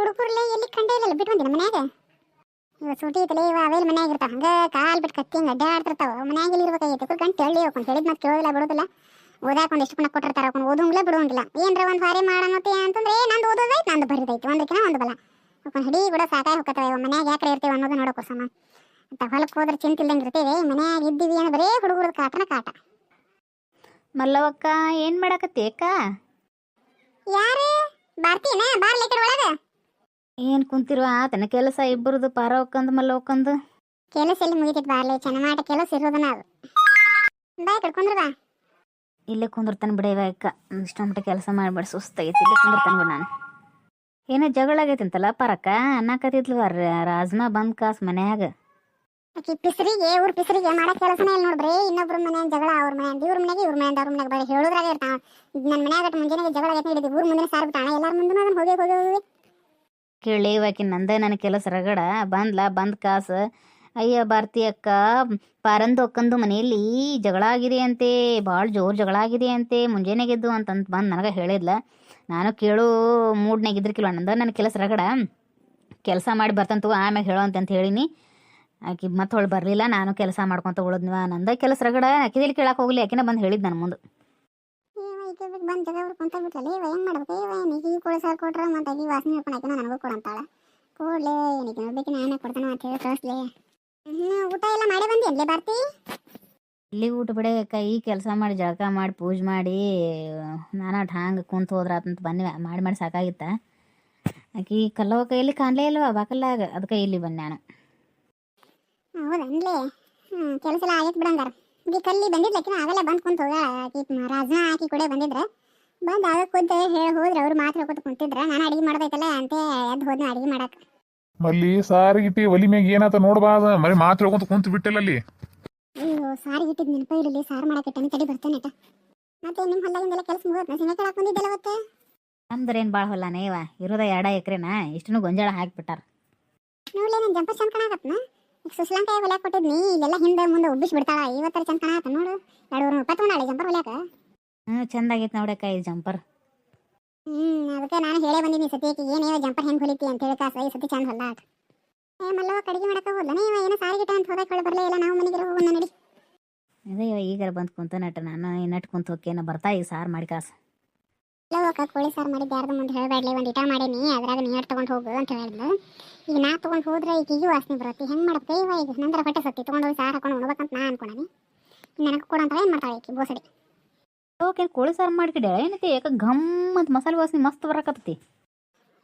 ಹುಡುಗರ್ಲೆ ಎಲ್ಲಿ ಕಂಡೇ ಇಲ್ಲ ಬಿಟ್ಟು ಬಂದಿನ ಮನ್ಯಾಗ? ಇವ ಸೂಟಿ ಐತಲೆ ಇವ ಅವೇಲ್ ಮನ್ಯಾಗ ಇರ್ತಾವ. ಹಂಗ ಕಾಲ್ ಬಿಟ್ಟು ಕತ್ತಿ ಹಂಗ ಅಡ್ಡಾಡ್ತಿರ್ತಾವ ಮನ್ಯಾಗ ಇಲ್ಲಿ ಇರ್ಬೇಕಾಗೈತೆ? ಕುರ್ಕಂಡು ತಳ್ಳಿ ಹೋಗ್ಕೊಂಡು ಹೇಳಿದ್ ಮತ್ತೆ ಕೇಳೋದಿಲ್ಲ ಬಿಡೋದಿಲ್ಲ. ಓದಾಕ ಎಷ್ಟು ಪುಣ್ಯ ಕೊಟ್ಟಿರ್ತಾರ ಅವ್ಕೊಂಡು ಓದಂಗ್ಲೇ ಬಿಡೋಂಗಿಲ್ಲ ಏನ್ರ ಒಂದು ಬಾರಿ ಮಾಡನತ್ತೆ ಅಂತಂದ್ರೆ ನಂದು ಓದೋದೈತೆ ನಂದು ಬರಿದೈತಿ. ಒಂದಕ್ಕಿನ ಒಂದು ಬಲ. ಅವ್ಕೊಂಡು ಹಿಡಿ ಕೂಡ ಸಾಕಾಗಿ ಹೋಗ್ತಾವೆ. ಇವ ಮನ್ಯಾಗ ಯಾಕೆ ಇರ್ತೀವಿ ಅನ್ನೋದು ನೋಡೋ ಸಮ ಅಂತ ಹೊಲಕ್ಕೆ ಹೋದ್ರೆ ಚಿಂತಿಲ್ದಂಗೆ ಇರ್ತೀವಿ ಮನ್ಯಾಗ ಇದ್ದೀವಿ ಅಂದ್ರೆ ಬರೇ ಹುಡುಗರದ ಕಾಟನ ಕಾಟ. ಮಲ್ಲವಕ್ಕ ಏನು ಮಾಡಾಕತ್ತಿ ಅಕ್ಕ? ಯಾರು? ಬರ್ತೀನ? ಬಾರ್ಲಿ ಈ ಕಡೆ ಒಳಗ? ಏನು ಕುಂತಿರುವ? ಆತನ ಕೆಲಸ ಇಬ್ಬರದು ಪಾರ ಒಕ್ಕಂದು ಕೆಲಸ ಕೆಲಸ ಎಲ್ಲಿ ಮುಗಿತೈತಿ ಬಾರ್ಲಿ ಚೆನ್ನ ಕೆಲಸ ಇರೋದನ ಅದು. ಬಾ ಕಡ್ಕೊಂಡ್ರ ಬಾ. ಇಲ್ಲೇ ಕುಂದಿರ್ತಾನೆ ಬಿಡ ಇವಾಗ ಇಷ್ಟು ಮಟ್ಟ ಕೆಲಸ ಮಾಡ್ಬೇಡ ಸುಸ್ತಾಗೈತಿ. ಇಲ್ಲೇ ಕುಂದಿರ್ತಾನೆ ಬಿಡ ನಾನು. ಏನೋ ಜಗಳ ಆಗೈತಿ ಅಂತಲ್ಲ ಪರಕ್ಕ? ಅನ್ನಕತ್ತಿದ್ಲು ರಾಜ್ಮಾ ಬಂದ್ ಕಾಸ್ ಮನ್ಯಾಗ. ಆಕಿ ಪಿಸರಿಗೆ ಊರ್ ಪಿಸರಿಗೆ ಮಾಡೋ ಕೆಲಸನೇ ಇಲ್ಲ ನೋಡ್ರಿ ಇನ್ನೊಬ್ರ ಮನ್ಯಾಗ ಜಗಳ ಅವ್ರ ಮನೆ ಇವ್ರ ಮನ್ಯಾಗ ಇವ್ರ ಮನ್ಯಾಗ ಅವ್ರ ಮನೆಗೆ ಬರೀ ಹೇಳೋದ್ರಾಗ ಇರ್ತಾವ. ನನ್ನ ಮನ್ಯಾಗ ಮುಂಜಾನೆ ಜಗಳ ಆಗೈತೆ ಹಿಡಿದು ಊರ್ ಮುಂದೆ ಸಾರ್ ಬಿಟ್ಟಾಣ ಎಲ್ಲಾರ ಮುಂದೆ ಅದನ್ನ ಹೋಗಿ ಹೋಗಿ ಹೋಗಿ ಕೇಳಿ, ಇವಾಕಿ ನಂದೇ ನನ್ನ ಕೆಲಸ ರಗಡ. ಬಂದ್ಲ, ಬಂದ್ ಕಾಸ. ಅಯ್ಯ, ಭಾರತಿ ಅಕ್ಕ, ಪಾರಂದು ಅಕ್ಕಂದು ಮನೆಯಲ್ಲಿ ಜಗಳ ಆಗಿದೆ ಅಂತೆ ಭಾಳ ಜೋರು ಜಗಳ ಆಗಿದೆ ಅಂತೆ, ಮುಂಜಾನೆ ಗೆದ್ದು ಅಂತಂತ ಬಂದು ನನಗೆ ಹೇಳಿದ್ಲ. ನಾನು ಕೇಳು ಮೂಡ್ನೇ ಇದ್ರಕಿಲ್ವ ನಂದ ನನ್ನ ಕೆಲಸ ರಗಡ? ಕೆಲಸ ಮಾಡಿ ಬರ್ತಂತು ಆಮ್ಯಾಗ ಹೇಳೋ ಅಂತ ಹೇಳಿನಿ. ಆಕಿ ಮತ್ತೆ ಹೊಳ್ ಬರಲಿಲ್ಲ, ನಾನು ಕೆಲಸ ಮಾಡ್ಕೊತ ಉಳಿದ್ನಿವ. ನಂದ ಕೆಲಸ ರಗಡ. ಆಕಿದಲ್ಲಿ ಕೇಳಕ್ಕೆ ಹೋಗ್ಲಿ, ಆಕಿನ ಬಂದು ಹೇಳಿದ್ ನನ್ನ ಮುಂದೆ. ಬಂದ್ ಜಗ ಅವ್ರು ಕುಂತ ಬಿಟ್ರಲ್ಲ ಇವ ಹೆಂಗ್ ಮಾಡ್ಬೇಕು ಇವ ಏನಿಗೆ ಈ ಕೂಡ ಸಾರ್ ಕೊಟ್ರ ಮತ್ತೆ ಈ ವಾಸನೆ ಹಿಡ್ಕೊಂಡು ನಾನು ನನಗೂ ಅಂತಾಳೆ ಕೂಡಲೇ ಏನಿಗೆ ನೋಡ್ಬೇಕು ನಾನೇ ಕೊಡ್ತಾನೆ ಅಂತ ಹೇಳಿ ಕಳಿಸ್ಲಿ ಹ್ಞೂ ಊಟ ಎಲ್ಲ ಮಾಡಿ ಬಂದಿ ಎಲ್ಲೇ ಬರ್ತಿ ಇಲ್ಲಿ ಊಟ ಬಿಡ ಕೈ ಕೆಲಸ ಮಾಡಿ ಜಳಕ ಮಾಡಿ ಪೂಜೆ ಮಾಡಿ ನಾನು ಅಟ್ ಹಂಗೆ ಕುಂತು ಹೋದ್ರ ಅಂತ ಬನ್ನಿ ಮಾಡಿ ಮಾಡಿ ಸಾಕಾಗಿತ್ತ. ಆಕಿ ಕಲ್ಲವ ಕೈಯಲ್ಲಿ ಕಾಣಲೇ ಇಲ್ವಾ ಬಾಕಲ್ಲಾಗ ಅದಕ್ಕೆ ಇಲ್ಲಿ ಬಂದೆ ನಾನು. ಹೌದನ್ಲೇ? ಹ್ಞೂ ಕೆಲಸ ಎಲ್ಲ ಆಗೈತೆ ಬಿಡಂಗಾರ. ಈ ಕಲ್ಲಿ ಬಂದಿದ್ಲಕ್ಕಿನ ಅವೆಲ್ಲ ಬಂದ್ ಕುಂತ ಹೋಗ ಆಕಿ ರಾಜನ ಆಕಿ ಕೂಡ ಬಂದಿದ್ರ. ಬಂದು ಆಗ ಕುಂತ ಹೇಳಿ ಹೋದ್ರ ಅವ್ರು ಮಾತ್ರ ಕೂತ್ ಕುಂತಿದ್ರ. ನಾನು ಅಡಿಗೆ ಮಾಡ್ಬೇಕಲ್ಲ ಅಂತ ಎದ್ದು ಹೋದ್ನ ಅಡಿಗೆ ಮಾಡಕ್. ಮಲ್ಲಿ ಸಾರಿಗಿಟ್ಟಿ ಒಲಿ ಮ್ಯಾಗ ಏನಾತ ನೋಡ್ಬಾರ್ದ ಮರಿ ಮಾತ್ರ ಹೇಳ್ಕೊಂತ ಕುಂತ ಬಿಟ್ಟಿಲ್ಲ ಅಲ್ಲಿ. ಅಯ್ಯೋ ಸಾರಿ ಇಟ್ಟಿದ್ ನೆನಪ ಇರಲಿ ಸಾರು ಮಾಡಕ್ಕೆ ತಡಿ ಬರ್ತೇನೆ ಅಂತ ಮತ್ತೆ ನಿಮ್ಮ ಹೊಲ್ದಾಗಿಂದೆಲ್ಲ ಕೆಲಸ ಮುಗಿದ ಸಿಂಗ ಕೇಳಕ್ ಮತ್ತೆ ನಮ್ದ್ರೇನು ಭಾಳ ಹೊಲ್ಲಾನೇ ಇವ? ಇರೋದ ಎರಡ ಎಕರೆನಾ? ಇಷ್ಟನ್ನು ಗೊಂಜಾಳ ಹಾಕಿಬಿಟ್ಟಾರ. ನೋಡ್ಲಿ ನನ್ ಜಂಪ ಚಂದ ಕಾಣಕತ್ನ. ಈಗ ಹೊಲ ಕೊಟ್ಟಿದ್ನಿ ಇಲ್ಲೆಲ್ಲ ಹಿಂದೆ ಮುಂದೆ ಉಬ್ಬಿಸಿ ಬಿಡ್ತಾಳ ಇವತ್ತರ ಚಂದ ಕಾಣಕತ್ತ ನೋಡು. ಎರಡು ರೂಪಾಯಿ ತಗೊಂಡಾಳೆ ಜಂಪರ್ ಹೊಲ್ಯಾಕ? ಹ್ಞೂ ಚಂದ ಆಗೈತೆ ನೋಡಕ್ಕ ಈ ಜಂಪರ್ ಹ್ಮ್ ಅದಕ್ಕೆ ನಾನು ಹೇಳೇ ಬಂದಿನಿ ಸತ್ಯಕ್ಕೆ ಏನೇ ಜಂಪರ್ ಹೆಂಗ್ ಹೊಲಿತಿ? ಅಂತ ಹೇಳಿ ಕಾಸ ಈ ಸತಿ ಚಂದ ಹೊಲ್ದ ಆಟ ಏ ಮಲ್ಲವ ಕಡಿಗೆ ಮಾಡಕ ಹೋದ್ಲನೇ ಇವ ಏನೋ ಗಿಟ ಅಂತ ಹೋದಾಗ ಹೊಳೆ ಬರ್ಲೇ ಇಲ್ಲ ನಾವು ಮನೆಗೆ ಹೋಗೋಣ ನಡಿ. ಅದೇ ಇವ ಈಗಾರ ಬಂದು ಕುಂತ ನಟ ನಾನು ನಟ್ ಕುಂತ ಹೋಕೇನ ಬರ್ತಾ ಈಗ ಸಾರು ಮಾಡಿ ಕಾಸು. ಲವಕ್ಕ ಕೋಳಿ ಸಾರು ಮಾಡಿದ್ದು ಯಾರ್ದು ಮುಂದೆ ಹೇಳಬೇಡಲಿ ಒಂದು ಇಟ ಮಾಡೀನಿ ಅದ್ರಾಗ ನೀರು ತೊಗೊಂಡು ಹೋಗು ಅಂತ ಹೇಳಿದ್ಲು. ಈಗ ನಾ ತೊಗೊಂಡು ಹೋದ್ರೆ ಈಗ ಈಗೂ ವಾಸನೆ ಬರುತ್ತೆ ಹೆಂಗೆ ಮಾಡ್ಬೇಕು? ಇವ ಈಗ ನಂತರ ಹೊಟ್ಟೆ ಸತ್ತಿ ತೊಗೊಂಡು ಹೋಗಿ ಸಾರು ಹಾಕೊಂಡು ಉಣ್ಬೇಕಂತ ನಾ ಅನ್ಕೊಂಡೀನಿ. ನನಗೆ ಕೂಡ ಅಂತ ಏನು ಮಾಡ್ತಾಳೆ ಈಕಿ ಬೋಸಡಿ? ಓಕೆ ಕೋಳಿ ಸಾರು ಮಾಡ್ಕಿಡ್ಯಾಳ ಏನೈತಿ ಯಾಕೆ ಘಮ್ ಅಂತ ಮಸಾಲೆ ವಾಸನೆ ಮಸ್ತ್ ಬರಕತ್ತೈತಿ.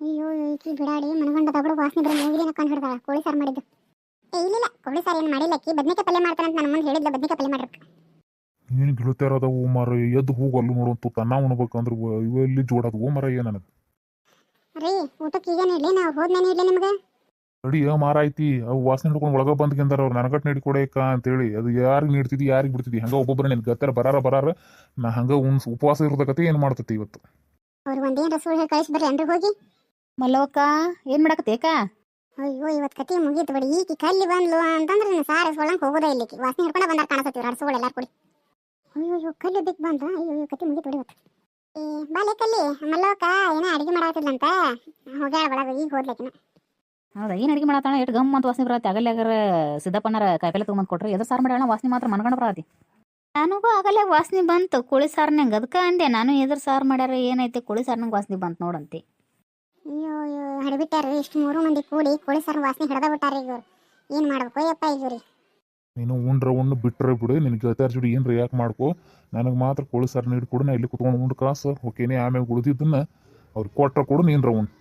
ಅಯ್ಯೋ ಈಕಿ ಬಿಡಾಡಿ ಮನಗಂಡ ತಗಡು ವಾಸನೆ ಬರೋ ಮೂಗಿನ ಕಂಡು ಹಿಡ್ದಾಳ ಕೋಳಿ ಸಾರು ಮಾಡಿದ್ದು. ಏ ಇಲ್ಲ ಕೋಳಿ ಸಾರು ಏನು ಮಾಡಿಲ್ಲ ಅಕ್ಕಿ ಬದ್ನಿಕಾಯಿ ಪಲ್ಯ ಮಾಡ್ತಾರಂತ ನಾನು ಮುಂದೆ ಹೇಳಿದ್ಲು ಬದ್ನಿಕಾಯಿ ಪಲ್ಯ ಮಾಡಿರ್ಬೇಕು ಏನು ಗಿಳುತ್ತಾರದವು ಮರ ಎದ್ದು ಹೋಗೋ ಅಲ್ಲು ನೋಡುವಂತ ತನ್ನ ಉಣ್ಬೇಕಂದ್ರೆ ಇವ ಇಲ್ಲಿ ಜೋಡದವು ಮರ ನನಗೆ ರೀ ಊಟಕ್ಕೆ ಈಗೇನು ಇರಲಿ ನಾವು ಹೋದ್ಮೇನೆ ಇರಲಿ ನಿಮಗೆ? ಅಡಿ ಮಾರ ಐತಿ ಅವು ವಾಸನೆ ಹಿಡ್ಕೊಂಡು ಒಳಗ ಬಂದ್ಕೆಂದಾರ ಅವ್ರು ನನಗಟ್ ನೀಡಿ ಕೊಡೇಕ ಅಂತೇಳಿ ಅದು ಯಾರಿಗೆ ನೀಡ್ತಿದ್ದಿ ಯಾರಿಗೆ ಬಿಡ್ತಿದ್ದಿ ಹಂಗ ಒಬ್ಬೊಬ್ಬರ ನಿನ್ ಗತ್ತಾರ ಬರಾರ ಬರಾರ ನಾ ಹಂಗ ಉನ್ಸ್ ಉಪವಾಸ ಇರೋದಕತೆ ಏನು ಮಾಡ್ತತಿ ಇವತ್ತು? ಅವ್ರು ಒಂದೇನು ರಸೂಲ್ ಹೇಳಿ ಕಳಿಸಿ ಬರ್ರಿ ಅಂದ್ರೆ ಹೋಗಿ. ಮಲ್ಲವಕ್ಕ ಏನು ಮಾಡಕತ್ತೇಕ ಅಕ್ಕ? ಅಯ್ಯೋ ಇವತ್ತು ಕತಿ ಮುಗೀತು ಬಿಡಿ ಈಕಿ ಕಲ್ಲಿ ಬಂದ್ಲು ಅಂತಂದ್ರೆ ಸಾರಸ್ ಸಾರು ಸೊಳ್ಳಂಗೆ ಹೋಗೋದೇ ಇಲ್ಲಿ ಈಕಿ. ವಾಸನೆ ಹಿಡ್ಕೊಂಡ ಬಂದಾರ ಕಾಣಿಸ್ತೀವಿ ರಡ್ಸೋಳು ಎಲ್ಲಾರು ಕೂಡಿ. ಅಯ್ಯೋ ಕಲ್ಲು ದಿಕ್ ಬಂತ ಬಂದ ಅಯ್ಯೋ ಕತ್ತಿ ಮುಗಿ ತೊಡೆ ಇವತ್ತು. ಏ ಬಾಲೆ ಕಲ್ಲಿ ಮಲ್ಲವಕ್ಕ ಏನೋ ಅಡಿಗೆ ಮಾಡಾತಿದ್ಲಂತ ಹೋಗ್ಯಾಳ ಒಳಗೆ ಈಗ ಹೋದ್ಲಕಿನ ಹೌದಾ ಏನು ಅಡಿಗೆ ಮಾಡತ್ತಾಳ? ಎಷ್ಟು ಗಮ್ ಅಂತ ವಾಸನೆ ಬರತ್ತೆ. ಅಗಲ್ಯಾಗರ ಸಿದ್ದಪ್ಪನರ ಕಾಯಿಪಲ್ಲೆ ತೊಗೊಂಬಂದು ಕೊಟ್ರೆ. ಎದ್ರ ಸಾರು ಮಾಡ್ಯಾಳ ವಾಸನೆ ಮಾತ್ರ ಮನ್ಕೊಂಡು ಬರತಿ ನನಗೂ ಆಗಲ್ಲೇ ವಾಸನೆ ಬಂತು. ಕುಳಿ ಸಾರ್ನಂಗೆ ಅದಕ್ಕೆ ಅಂದೆ ನಾನು ಎದ್ರ ಸಾರು ಮಾಡ್ಯಾರ ಏನೈತೆ? ಕುಳಿ ಸಾರ್ನಂಗೆ ವಾಸನೆ ಬಂತು ನೋಡಂತೆ. ಅಯ್ಯೋ ಅಯ್ಯೋ ಹಡಿಬಿಟ್ಟಾರ ಇಷ್ಟು ಮೂರು ಮಂದಿ ಕೂಡಿ ಕುಳಿ ಸಾರು ವಾಸನೆ ಹಿಡ್ದ ಬಿಟ್ಟಾರ ಈಗ ಇವ್ರು. ಏನು ಮಾಡ್ಬೇಕು? ಯಪ್ಪ ಈಗ ರೀ ನೀನು ಉಂಡ್ರ ಉಂಡು ಬಿಟ್ಟರೆ ಬಿಡು ನಿನ್ನ ಗೆಳತಿಯರ ಜೋಡಿ ಏನು ರಿಯಾಕ್ಟ್ ಮಾಡ್ಕೋ, ನನಗೆ ಮಾತ್ರ ಕೋಳಿ ಸಾರು ನೀಡಿ ಕೊಡು, ನಾ ಇಲ್ಲಿ ಕುತ್ಕೊಂಡು ಉಂಡು ಕಾಸು ಓಕೆನೆ ಆಮೇಲೆ ಉಳಿದಿದ್ದನ್ನ ಅವ್ರು ಕೊಟ್ರ ಕೊಡು, ನೀನ್ರ ಉಂಡು.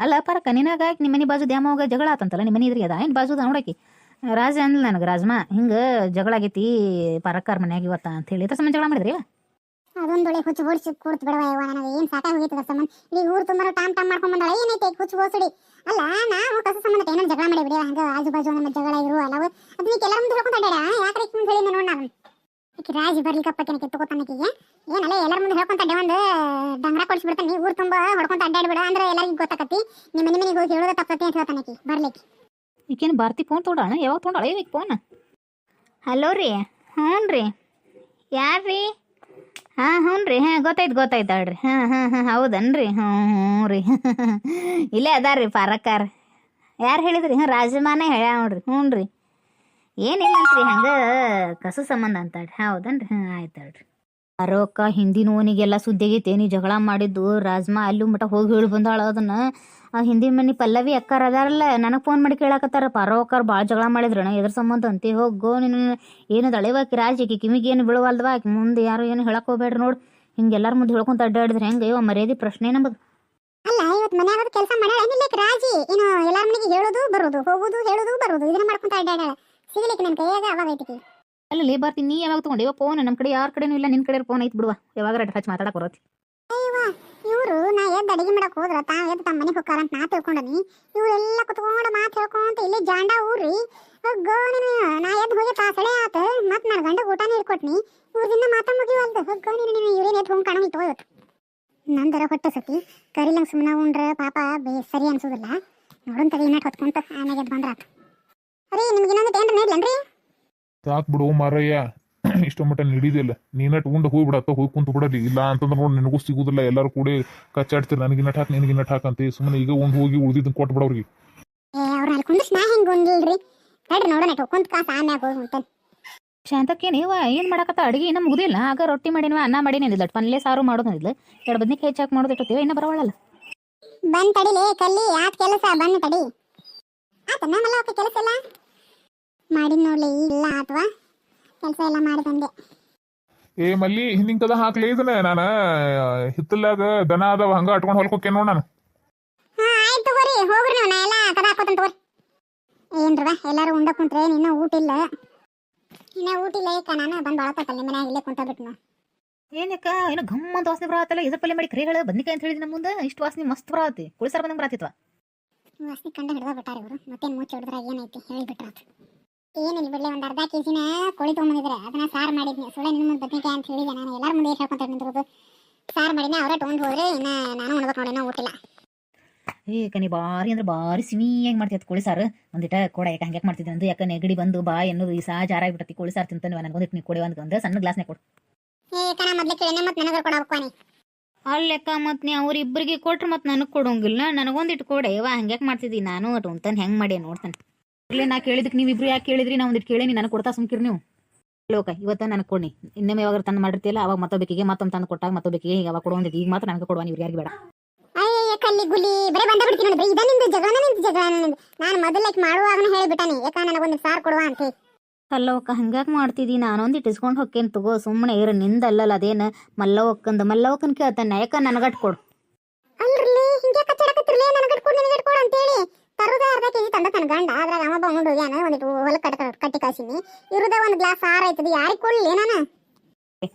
ಅಲ್ಲ, ಪರಕ, ನಿನಾಗ ನಿಮ್ಮ ಮನೆ ಬಾಜು ದ್ಯಾಮವಾಗ ಜಗಳ ಆತಂತಲ್ಲ ನಿಮ್ಮ ಮನೆ ಇದ್ರಿ ಅದ, ಏನು ಬಾಜುದ ನೋಡಕ್ಕೆ ರಾಜ ಅಂದ್ಲ ನನಗೆ, ರಾಜ್ಮಾ, ಹಿಂಗೆ ಜಗಳ ಆಗೈತಿ ಪರಕ್ಕಾರ ಮನ್ಯಾಗ ಇವತ್ತ ಅಂತ ಹೇಳಿ ಇದ್ರ ಸಂಬಂಧ ಜಗಳ ಮಾಡಿದ್ರಿ ಅದೊಂದೊಳೆ ಹುಚ್ಚು ಓಡಿಸಿ ಕೂರ್ತು ಬಿಡವ ಯವ್ವ ನನಗೆ ಏನು ಸಾಕಾಗಿ ಹೋಗಿತ್ತು ಸಂಬಂಧ? ಇಡೀ ಊರು ತುಂಬ ಟಾಮ್ ಟಾಮ್ ಮಾಡ್ಕೊಂಡ್ ಬಂದಾಳ. ಏನೈತೆ ಈಗ ಹುಚ್ಚು ಓಸಡಿ ಅಲ್ಲ ನಾವು ಕಸ ಸಂಬಂಧ ಏನೋ ಜಗಳ ಮಾಡಿ ಬಿಡಿ ಹಂಗ ಆಜು ಬಾಜು ನಮ್ಮ ಜಗಳ ಇರುವ ಅಲ್ಲವ ಅದನ್ನ ಎಲ್ಲರ ಮುಂದೆ ಹೇಳ್ಕೊಂತ ಅಡ್ಯಾಡ ಯಾಕ್ರೆ ಮುಂದೆ ಹೇಳಿ ನೋಡ್ ನಾನು? ಈಕಿ ರಾಜಿ ಬರ್ಲಿಕ್ಕಪ್ಪಕ್ಕೆ ಕಿತ್ತುಕೋತಾನಕಿಗೆ ಏನಲ್ಲ ಎಲ್ಲರ ಮುಂದೆ ಹೇಳ್ಕೊಂತ ಅಡ್ಡ ಒಂದು ಡಂಗ್ರ ಕೊಡಿಸ್ಬಿಡ್ತಾನೆ. ಊರು ತುಂಬ ಹೊಡ್ಕೊಂತ ಅಡ್ಡಾಡ್ಬಿಡ ಅಂದ್ರೆ ಎಲ್ಲರಿಗೂ ಗೊತ್ತಾಕತಿ ನಿಮ್ಮ ಮನೆ ಮನೆಗೆ ಹೋಗಿ ಹೇಳೋದ ತಪ್ಪತಿ ಅಂತ ಹೇಳ್ತಾನಕಿ ಬರ್ಲಿಕ್ಕೆ ಈಕೇನು ಭಾರತಿ ಫೋನ್ ತೊಗೊಳಣ ಯಾವಾಗ ತೊಗೊಂಡಾಳ ಈಗ ಫೋನ್ ಹಲೋ ರೀ. ಹ್ಞೂ ರೀ ಯಾರು ರೀ ಹಾಂ ಹ್ಞೂ ರೀ ಹಾಂ, ಗೊತ್ತಾಯ್ತು ಗೊತ್ತಾಯ್ತು ಅಳ್ರಿ ಹಾಂ ಹಾಂ ಹಾಂ, ಹೌದನ್ರಿ. ಹ್ಞೂ ಹ್ಞೂ ರೀ ಇಲ್ಲೇ ಅದಾರಿ ಪಾರಕ್ಕಾರ. ಯಾರು ಹೇಳಿದ್ರಿ? ಹಾಂ ರಾಜಮಾನೆ ಹೇಳ ನೋಡ್ರಿ. ಹ್ಞೂ ರೀ ಏನಿಲ್ಲಂತ್ರಿ ಹಂಗೆ ಕಸು ಸಂಬಂಧ ಅಂತಾಳ್ರಿ ಹೌದನ್ರಿ. ಹಾಂ ಆಯ್ತು ಅಳ್ರಿ ಅರೋಕ್ಕ ಹಿಂದಿನವನಿಗೆಲ್ಲ ಸುದ್ದಿ ಆಗೈತೆ ನೀ ಜಗಳ ಮಾಡಿದ್ದು ರಾಜ್ಮಾ ಅಲ್ಲೂ ಮಟ ಹೋಗಿ ಹೇಳಿ ಬಂದಾಳ ಅದನ್ನ. ಹಿಂದಿನ ಮನೆ ಪಲ್ಲವಿ ಅಕ್ಕಾರ ಅದಾರಲ್ಲ ನನಗೆ ಫೋನ್ ಮಾಡಿ ಕೇಳಾಕತ್ತಾರ ಪಾರೋಕ್ಕರ್ ಭಾಳ ಜಗಳ ಮಾಡಿದ್ರಣ ಎದ್ರ ಸಂಬಂಧ ಅಂತಿ ಹೋಗೋ ನೀನು ಏನು ದಳೆವಾಕಿ ರಾಜಿಕಿ ಕಿವಿಗೆ ಏನು ಬೀಳವಲ್ದವ ಆಕಿ ಮುಂದೆ ಯಾರು ಏನು ಹೇಳಕ್ ಹೋಗ್ಬೇಡ್ರಿ ನೋಡು ಹಿಂಗೆ ಎಲ್ಲರ ಮುಂದೆ ಹೇಳ್ಕೊಂತ ಅಡ್ಡಾಡಿದ್ರೆ ಹೆಂಗೆ ಅಯ್ಯೋ ಮರ್ಯಾದಿ ಪ್ರಶ್ನೆ ನಮಗೆ. ಅಲ್ಲ ಇವತ್ತು ಮನ್ಯಾಗ ಕೆಲಸ ಮಾಡ್ಯಾಳ ರಾಜಿ ಏನು ಎಲ್ಲರ ಮನೆಗೆ ಹೇಳೋದು ಬರೋದು ಹೋಗೋದು ಹೇಳೋದು ಬರೋದು ಇದನ್ನ ಮಾಡ್ಕೊಂತ ಅಡ್ಡಾಡ್ಯಾಳ ಸಿಗ್ಲಿಕ್ಕೆ ನನ್ನ ಕೈಯಾಗ ಅವಾಗ ಐತಿ ಅಲ್ಲಿ ಬರ್ತೀನಿ ನೀ ಯಾವಾಗ ತಗೊಂಡೆ ಇವಾಗ ಫೋನ್ ನಮ್ಮ ಕಡೆ ಯಾರ ಕಡೆನೂ ಇಲ್ಲ ನಿನ್ನ ಕಡೆ ಫೋನ್ ಐತಿ ಬಿಡುವ ಯಾವಾಗ ಹಚ್ಚಿ ಮಾತಾಡಕ್ಕೆ ಬರತ್ತೆ. ಇವರು ನಾ ಎದ್ದು ಅಡಿಗೆ ಮಾಡಕ್ ಹೋದ್ರ ತಾ ಎದ್ದು ತಮ್ಮ ಮನೆಗೆ ಹೋಗ್ತಾರ ಅಂತ ನಾ ತಿಳ್ಕೊಂಡನಿ. ಇವರೆಲ್ಲ ಕುತ್ಕೊಂಡು ಮಾತು ಹೇಳ್ಕೊಂತ ಇಲ್ಲೇ ಜಾಂಡ ಊರಿ. ಹೋಗೋ ನೀನು ನಾ ಎದ್ದು ಹೋಗಿ ತಾ ಸಡೆ ಆತ. ಮತ್ ನನ್ನ ಗಂಡ ಊಟನೇ ಇಟ್ಕೊಟ್ನಿ ಇವ್ರದಿಂದ ಮಾತಾ ಮುಗಿವಲ್ದು. ಹೋಗೋ ನೀನು ಇವ್ರೇನು ಎದ್ದು ಹೋಗಿ ತಗೋಯ್ತು ನಂದರ ಹೊಟ್ಟೆ ಸತಿ. ಕರಿಲಂಗ್ ಸುಮ್ಮನೆ ಉಂಡ್ರ ಪಾಪ ಸರಿ ಅನ್ಸೋದಿಲ್ಲ. ನೋಡೋಣ ತಡಿ, ಇನ್ನಟ್ ಹೊತ್ಕೊಂತ ಆಮೇಲೆ ಎದ್ದು ಬಂದ್ರಾತ. ಅರೇ, ನಿಮ್ಗೆ ಇನ್ನೊಂದು ಟೇಂಡ್ರ್ ನೀಡ್ಲೇನ್ರಿ? ಸಾಕ್ ಬಿಡು ಮಾರಯ್ಯ. ಇಷ್ಟ ಮಟ್ಟ ನಡೀದಿಲ್ಲ ನೀನಟ್ ತಗೊಂಡು ಹೋಗಿ ಬಿಡತ್ತ ಹೋಗಿ ಕುಂತು ಬಿಡಲಿ. ಇಲ್ಲ ಅಂತಂದ್ರೆ ನೋಡಿ ನಿನಗೂ ಸಿಗುದಿಲ್ಲ. ಎಲ್ಲರೂ ಕೂಡಿ ಕಚ್ಚಾಡ್ತೀರಿ ನನಗೆ ನಟ್ ಹಾಕಿ ನಿನಗೆ ನಟ್ ಹಾಕಂತ ಸುಮ್ಮನೆ ಈಗ ಉಂಡು ಹೋಗಿ ಉಳ್ದಿದ್ದನ್ನ ಕೊಟ್ಟು ಬಿಡವ್ರಿಗೆ ಏ ಅವ್ರನ್ನ ಅಲ್ಲಿ ಕುಂದಿಸ್ ನಾ ಹೆಂಗೆ ಉಂಡಿಲ್ರಿ ತಡ್ರಿ ನೋಡೋಣ ಕುಂತ ಕಾಸ ಆಮ್ಯಾಗ ಹೋಗಿ ಉಂಟನ್ ಶಾಂತಕ್ಕೆ ನೀವ ಏನು ಮಾಡಕತ್ತ ಅಡಿಗೆ ಇನ್ನೂ ಮುಗುದಿಲ್ಲ. ಆಗ ರೊಟ್ಟಿ ಮಾಡಿನವ ಅನ್ನ ಮಾಡಿ ನಿಂದಿಲ್ಲ ಪಲ್ಲೆ ಸಾರು ಮಾಡೋದು ನಿಂದಿಲ್ಲ ಎರಡು ಬದ್ನಿಕಾಯಿ ಹೆಚ್ಚಾಕಿ ಮಾಡೋದು ಇಟ್ಟಿರ್ತೀವಿ ಇನ್ನೂ ಬರವಳಲ್ಲ. ಬಂದ್ ತಡಿಲೇ ಕಲ್ಲಿ. ಆತ್ ಕೆಲಸ? ಬಂದ್ ತಡಿ. ಆತ ನಮ್ಮಲ್ಲ ಕೆಲಸ ಎಲ್ಲ ಮಾಡಿ ನೋಡ್ಲಿ ಇಲ್ಲ ಆತ್ವಾ? ಕೆಲಸ ಎಲ್ಲ ಮಾಡಿ ಬಂದೆ. ಏ ಮಲ್ಲಿ ಹಿಂದಿನ ಕದ ಹಾಕ್ಲಿ ಇದನ್ನ ನಾನು ಹಿತ್ತಲಾಗ ದನ ಅದಾವ ಹಂಗ ಅಟ್ಕೊಂಡು ಹೊಲ್ಕೋಕೆ ನೋಡ್ ನಾನು. ಹಾ ಆಯ್ತು ತಗೋರಿ ಹೋಗ್ರಿ ನೀವು ನಾ ಎಲ್ಲ ಕದ ಹಾಕೋತಂತ ತಗೋರಿ. ಏನ್ರವ ಎಲ್ಲಾರು ಉಂಡ ಕುಂತ್ರೆ ನಿನ್ನ ಊಟ ಇಲ್ಲ. ಇನ್ನ ಊಟ ಇಲ್ಲ ಏಕ ನಾನು ಬಂದ್ ನಿನ್ನ ಮನ್ಯಾಗ ಇಲ್ಲೇ ಕುಂತ ಬಿಟ್ಟು ನಾವು ಏನಕ್ಕ ಏನೋ ಘಮ್ ಅಂತ ವಾಸನೆ ಬರತ್ತಲ್ಲ ಇದ್ರ ಪಲ್ಲೆ ಮಾಡಿ ಕರಿ ಹೇಳ ಬದ್ನಿಕಾಯಿ ಅಂತ ಹೇಳಿದ ನಮ್ಮ ಮುಂದೆ ಇಷ್ಟು ವಾಸನೆ ಮಸ್ತ್ ಬರತ್ತೆ ಕುಳಿಸಾರ ಬಂದಂಗೆ ಬರತ್ತಿತ್ವ? ವಾಸನೆ ಕಂಡ ಹಿಡ್ದ ಬಿಟ್ಟಾರ ಇವರು ಮತ್ತೇನು ಮುಚ್ಚಿ ಹಿಡಿದ್ರಾಗ ಏನೈತಿ ಹೇಳಿ ಬಿಟ್ರಾತ ಏನಿಲ್ಲ ಬಿಡ್ಲೆ ಒಂದ್ ಅರ್ಧ ಕೆಜಿನ ಕೋಳಿ ತೊಗೊಂಬಂದಿದ್ರೆ. ಅದನ್ನ ಸಾರು ಮಾಡಿದ್ನಿ. ಸುಳ್ಳೆ ನಿಮ್ಮ ಮುಂದೆ ಬದ್ನಿಕಾಯಿ ಅಂತ ಹೇಳಿದೆ ನಾನು? ಎಲ್ಲಾರ ಮುಂದೆ ಹೇಳ್ಕೊಂತ ನಿಂತಿರೋದು ಸಾರು ಮಾಡಿನ ಅವರೇ ತೊಗೊಂಡು ಹೋದ್ರೆ ಇನ್ನ ನಾನು ಉಣ್ಬೇಕು ನೋಡಿ ಇನ್ನೂ ಊಟಿಲ್ಲ. ಏ ಕನಿ ಭಾರಿ ಅಂದ್ರೆ ಭಾರಿ ಸಿಮಿಯಾಗಿ ಮಾಡ್ತಿತ್ತು ಕೋಳಿ ಸಾರು. ಒಂದಿಟ ಕೊಡ ಯಾಕೆ ಹಂಗೆ ಮಾಡ್ತಿದ್ದೆ ಅಂದ್ರೆ ಯಾಕೆ ನೆಗಡಿ ಬಂದು ಬಾ ಎನ್ನುವುದು ಈ ಸಹ ಜಾರ ಆಗಿಬಿಟ್ಟತಿ ಕೋಳಿ ಸಾರು ತಿಂತಾನೆ ನನಗೊಂದಿಟ್ಟು ನೀವು ಕೊಡಿ ಒಂದು ಒಂದು ಸಣ್ಣ ಗ್ಲಾಸ್ನೇ ಕೊಡು. ಏ ಕಣ ಮೊದ್ಲು ಮತ್ತೆ ನನಗೆ ಕೊಡಬೇಕು ನೀ ಅಲ್ಲೆಕ್ಕ ಮತ್ತು ನೀ ಅವ್ರಿಬ್ಬರಿಗೆ ಕೊಟ್ರು ಮತ್ತೆ ನನಗೆ ಕೊಡೋಂಗಿಲ್ಲ. ನನಗೊಂದಿಟ್ಟು ಕೊಡೆ. ವಾ ಹಂಗ್ಯಾಕೆ ಮಾಡ್ತಿದ್ದಿ? ನಾನು ಒಟ್ಟು ಉಂತಾನೆ ಹೆಂಗೆ ಮಾಡಿ ನೋಡ್ತಾನೆ. ಇಲ್ಲೇ ನಾ ಕೇಳಿದಕ್ಕೆ ನೀವಿಬ್ರು ಯಾಕೆ ಕೇಳಿದ್ರಿ? ನಾ ಒಂದಿಟ್ಟು ಕೇಳೇನಿ ನನಗೆ ಕೊಡ್ತಾ ಸುಮ್ಕಿರಿ ನೀವು. ಲೋಕ ಇವತ್ತ ನನಗೆ ಕೊಡಿ ಇನ್ನೊಮ್ಮೆ ಯಾವಾಗ ತಂದು ಮಾಡಿರ್ತಿಲ್ಲ ಅವಾಗ ಮತ್ತೊಬ್ಬಕಿಗೆ ಮತ್ತೊಂದು ತಂದು ಕೊಟ್ಟಾಗ ಮತ್ತೊಬ್ಬಕಿಗೆ ಈಗ ಅವಾಗ ಕೊಡುವಂತ ಈಗ ಮಾತ್ರ ನನಗೆ ಕೊಡುವ ನೀವು ಯಾರಿಗೆ ಬೇಡ. ಕಲ್ಲಿ ಗುಲಿ ಬರೇ ಬಂದ ಬಿಡ್ತೀನಿ ನೋಡಿ ಇದ ನಿಂದು ಜಗಳ ನಿಂದು ಜಗಳ ನಿಂದು. ನಾನು ಮೊದಲಕ್ಕೆ ಮಾಡುವಾಗನೇ ಹೇಳಿಬಿಟ್ಟಾನೆ ಯಾಕ ನನಗೊಂದು ಸಾರ್ ಕೊಡುವ ಅಂತ. ಹೇಳಿ. ಅಲ್ಲವಕ್ಕ ಹಂಗ್ಯಾಕೆ ಮಾಡ್ತಿದ್ದಿ ನಾನೊಂದಿಟ್ಟು ಇಸ್ಕೊಂಡು ಹೊಕ್ಕೇನು ತಗೋ ಸುಮ್ಮನೆ ಇರು ನಿಂದಲ್ಲಲ್ಲ ಅದೇನು ಮಲ್ಲವಕ್ಕಂದು ಮಲ್ಲವಕ್ಕನ್ ಕೇಳ್ತಾನೆ ಯಾಕ ನನಗಟ್ ಕೊಡು? ಅಲ್ರಿ ಹಿಂಗೆ ಕಚ್ಚಡಕತ್ತಿರ್ಲಿ ಕೊಡು ನಿನಗೆ ಕೊಡು ಅಂತ ಹೇಳಿ ತರುದ ಅರ್ಧ ತಂದ ತನ್ನ ಗಂಡ ಅದ್ರಾಗ ಅವ ಬಂದು ಏನ ಒಂದಿಟ್ಟು ಹೊಲಕ್ಕೆ ಕಟ್ಟ ಕಟ್ಟಿ ಕಳ್ಸೀನಿ. ಇರುದ ಒಂದು ಗ್ಲಾಸ್ ಹಾರ ಆಯ್ತದ ಯಾರಿಗೆ ಕೊಡ್ಲಿ ನಾನು?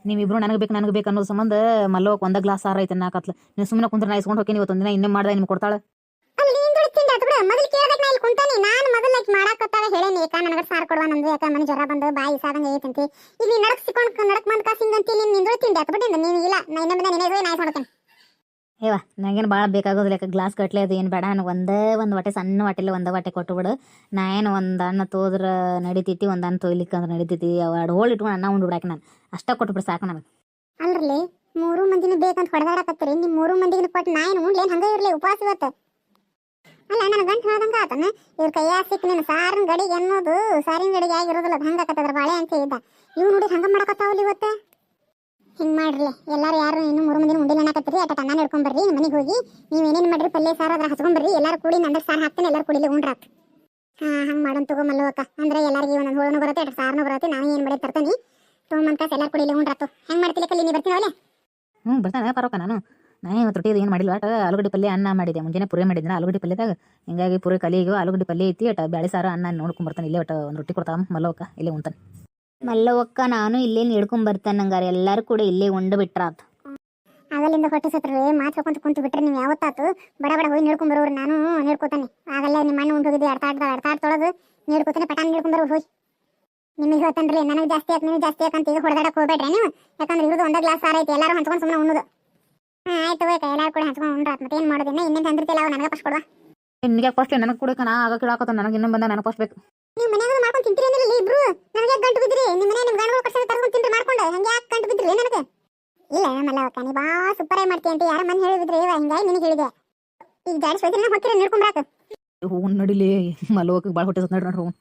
ನೀವಿಬ್ರು ನನಗೆ ಬೇಕು ನನಗೆ ಬೇಕು ಅನ್ನೋ ಸಂಬಂಧ ಮಲ್ಲೋಕ್ ಒಂದ ಗ್ಲಾಸ್ ಸಾರ ಐತೆ ನಾಕತ್ಲ ನೀವು ಸುಮ್ಮನೆ ಕುಂದ್ರೆ ನಾ ಇಸ್ಕೊಂಡು ಹೋಗಿ ಇವತ್ತೊಂದಿನ ಇನ್ನೇ ಮಾಡ್ದೆ ನಿಮ್ಗೆ ಕೊಡ್ತಾಳೆ? ಅಲ್ಲಿ ಹಿಂದ್ ತಿಂಡಿ ಆತು ಬಿಡು ಮೊದಲು ಕೇಳಬೇಕು ನಾ ಇಲ್ಲಿ ಕುಂತಾನಿ ನಾನು ಮೊದಲು ಮಾಡಾಕತ್ತಾಳ ಹೇಳೇನಿ ಯಾಕ ನನಗೆ ಸಾರು ಕೊಡುವ ನಂದು ಯಾಕ ಮನೆ ಜ್ವರ ಬಂದು ಬಾಯಿ ಸಾದಂಗೆ ಐತಂತಿ ಇಲ್ಲಿ ನಡಕ್ ಸಿಕ್ಕೊಂಡು ನಡಕ್ ಬಂದ್ ಕಾಸು ಹಿಂಗಂತಿ ನೀನು ನಿಂದ್ರು ತಿಂಡಿ ಆತು ಬಿಟ್ಟಿಂದ ನೀನು ಇಲ್ಲ ನಾ ಇನ್ನೊಂದು ನಿನಗೆ ನಾ ಇಸ್ಕೊಂಡ್ತೇನೆ ಏವ ನನಗೇನು ಭಾಳ ಬೇಕಾಗೋದಿಲ್ಲ ಯಾಕೆ ಗ್ಲಾಸ್ ಕಟ್ಲೆ ಅದು ಏನು ಬೇಡ. ನನಗೆ ಒಂದೇ ಒಂದು ವಾಟೆ ಸಣ್ಣ ವಾಟೆಲ್ಲ ಒಂದೇ ಕೊಟ್ಟು ಬಿಡು. ನಾ ಏನು ಒಂದು ಅನ್ನ ತೋದ್ರೆ ನಡಿತೈತಿ, ಒಂದು ಅನ್ನ ತೊಯ್ಲಿಕ್ಕೆ ಅಂದ್ರೆ ನಡಿತೈತಿ. ಎರಡು ಹೋಳು ಇಟ್ಕೊಂಡು ಅನ್ನ ಉಂಡು ಬಿಡಾಕೆ ನಾನು. ಅಷ್ಟೇ ಕೊಟ್ಬಿಡು ಸಾಕು ನನಗೆ. ಅಲ್ರಿ ಮೂರು ಮಂದಿನ ಬೇಕಂತ ಹೊಡೆದಾಡಕತ್ತೀರಿ. ನಿಮ್ಮ ಮೂರು ಮಂದಿಗೆ ಕೊಟ್ಟು ನಾ ಏನು ಉಂಡ್ಲೇನು? ಹಂಗೆ ಇರಲಿ, ಉಪವಾಸ ಇವತ್ತು. ಅಲ್ಲ ನನ್ನ ಗಂಟ್ ಹೇಳ್ದಂಗೆ ಆತನ? ಇವ್ರ ಕೈಯಾಗ ಸಿಕ್ಕ ನೀನು ಸಾರಿನ ಗಡಿಗೆ ಅನ್ನೋದು ಸಾರಿನ ಗಡಿಗೆ ಆಗಿರೋದಿಲ್ಲ ಅದು ಹಂಗ ಆಕತ್ತದ್ರ ಬಾಳೆ ಅಂತ ಹೇಳಿದ್ದ. ಇವ್ ನೋಡಿ ಹಂಗೆ ಮಾಡಕತ್ತಾವಲ್ಲ ಇವತ್ತು? ಹಿಂಗ್ ಮಾಡ್ರಿ. ಎಲ್ಲಾರು ಯಾರು ಇನ್ನು ಮೂರು ಮಂದಿನ ಉಂಡಿಲ್ಲ ಅನ್ನಕತ್ತೀರಿ. ಅಟ ಅನ್ನ ಹಿಡ್ಕೊಂಡ್ ಬರ್ರಿ ನಿಮ್ಮ ಮನೆಗೆ ಹೋಗಿ. ನೀವು ಏನೇನು ಮಾಡ್ರಿ, ಪಲ್ಯ, ಸಾರು ಅದ್ರ ಹಚ್ಕೊಂಡ್ ಬರ್ರಿ. ಎಲ್ಲಾರು ಕೂಡಿ ನಂದ್ರ ಸಾರು ಹಾಕ್ತೇನೆ, ಎಲ್ಲಾರು ಕೂಡಿಲಿ ಉಂಡ್ರಾಕ್ ಹಾ, ಹಂಗ್ ಮಾಡೋಣ ತಗೋ ಅಕ್ಕ. ಅಂದ್ರೆ ಎಲ್ಲಾರಿಗೆ ಒಂದೊಂದು ಹೋಳನು ಬರುತ್ತೆ ಅಟ ಸಾರನು ಬರುತ್ತೆ. ನಾನು ಏನು ಮಾಡಿ ತರ್ತೇನೆ. ತೊಗೊಂಬಂತ ಎಲ್ಲಾರು ಕೂಡಿಲಿ ಉಂಡ್ರಾತು ಹೆಂಗ್ ಮಾಡ್ತಿಲ್ಲ ಕಲ್ಲಿ, ನೀ ಬರ್ತೀನಿ ಒಲೆ ಹ್ಞೂ ಬರ್ತಾನೆ ಪರೋಕ ನಾನು. ನಾನೇ ಇವತ್ತು ರೊಟ್ಟಿ ಏನು ಮಾಡಿಲ್ಲ ಅಟ ಆಲೂಗಡ್ಡೆ ಪಲ್ಯ ಅನ್ನ ಮಾಡಿದೆ. ಮುಂಜಾನೆ ಪೂರಿ ಮಾಡಿದ್ದೆ ಆಲೂಗಡ್ಡೆ ಪಲ್ಯದಾಗ. ಹಿಂಗಾಗಿ ಪೂರಿ ಕಲಿಗೆ ಆಲೂಗಡ್ಡೆ ಪಲ್ಯ ಐತಿ ಅಟ ಬ್ಯಾಳಿ ಸಾರು ಅನ್ನ ನೋಡ್ಕೊಂಡ್ ಬರ್ತಾನೆ. ಇಲ್ಲೇ ಒಟ್ಟು ಒಂದು ರೊಟ್ಟಿ ಕೊಡ್ತಾವ ಮಲ್ಲವಕ್ಕ ಇಲ್ಲೇ ಉಂತಾನೆ ಮಲ್ಲವಕ್ಕ ನಾನು ಇಲ್ಲೇ ನೀಡ್ಕೊಂಡ್ ಬರ್ತಾನೆ ನಂಗಾರೆ ಎಲ್ಲರೂ ಕೂಡ ಇಲ್ಲೇ ಉಂಡು ಬಿಟ್ರಾತ್. ಆಗಲಿಂದ ಹೊಟ್ಟೆ ಸತ್ರೆ ಮಾತು ಕುಂತ ಕುಂತು ಬಿಟ್ರೆ ನೀವು ಯಾವತ್ತಾತು? ಬಡ ಬಡ ಹೋಗಿ ನೀಡ್ಕೊಂಡ್ ಬರೋರು ನಾನು ನೀಡ್ಕೋತಾನೆ. ಆಗಲ್ಲ ನಿಮ್ಮ ಮಣ್ಣು ಉಂಟು ಹೋಗಿದ್ದು ಅರ್ಥ ಆಡ್ದ ಅರ್ಥ ತೊಳದು ನೀಡ್ಕೋತಾನೆ, ಪಟಾನ್ ನೀಡ್ಕೊಂಡ್ ಬರೋರು ಹೋಗಿ. ನಿಮಗೆ ಹೇಳ್ತಾನ್ರಿ, ನನಗೆ ಜಾಸ್ತಿ ಆಯ್ತು ನಿಮಗೆ ಜಾಸ್ತಿ ಆಯ್ತು ಅಂತ ಈಗ ಹೊಡೆದಾಡ ಹೋಗ್ಬೇಡ್ರಿ ನೀವು. ಯಾಕಂದ್ರೆ ಇರೋದು ಒಂದೇ ಗ್ಲಾಸ್ ಸಾರ ಐತೆ, ಎಲ್ಲರೂ ಹಂಚ್ಕೊಂಡು ಸುಮ್ಮನೆ ಉಣ್ಣೋದು. ಹಾಂ, ಆಯ್ತು ಹೋಯ್ತು ಎಲ್ಲರೂ ಕೂಡ ಹಂಚ್ಕೊಂಡು ಉಂಡ್ರಾತ್. ಮತ್ತೆ ಏನು ಮಾಡೋದಿನ್ನ ಇನ್ನೇನು ತಂದಿರ್ತಿಲ್ಲ ಅವು, ನನಗೆ ಫಸ್ಟ್ ಕೊಡುವ ನಿನಗೆ ಫಸ್ಟ್ ನನಗೆ ಕೊಡಕ್ಕೆ ನಾ ಆಗ ಕೇಳಾಕತ್ತ ನನಗೆ ಇನ್ನೊಂದು ಬಂದ ನನಗೆ ಫಸ್ಟ್ ಬೇಕು ನೀವು ಮನ್ಯಾಗ ಮಾಡ್ಕೊಂಡು ತಿಂತೀರಿ ಅಂದ್ರೆ ಇಬ್ರು ನನಗೆ ಗಂಟು ಬಿದ್ದಿರಿ? ನಿಮ್ಮ ಮನೆ ನಿಮ್ಮ ಗಂಡುಗಳು ಕಷ್ಟ ತರ್ಕೊಂಡು ತಿಂದ್ರಿ ಮಾಡ್ಕೊಂಡು ಹಂಗೆ ಯಾಕೆ ಗಂಟು ಬಿದ್ದಿರಿ ನನಗೆ? ಇಲ್ಲ ಮಲ್ಲವಕ್ಕ ನೀ ಬಾ ಸೂಪರ್ ಆಗಿ ಮಾಡ್ತೀಯ ಅಂತ ಯಾರ ಮನೆ ಹೇಳಿದ್ರೆ ಇವ ಹಿಂಗಾಗಿ ನಿನಗೆ ಹೇಳಿದೆ. ಈಗ ಗಾಡಿ ಸೋದಿನ ಹೊಕ್ಕಿರ ನಡ್ಕೊಂಬರಾಕ ಹ್ಞೂ ನಡಿಲಿ ಮಲೋಕ ಭಾಳ ಹೊಟ್ಟೆ ನಡ್ರಿ ನೋಡ್ರಿ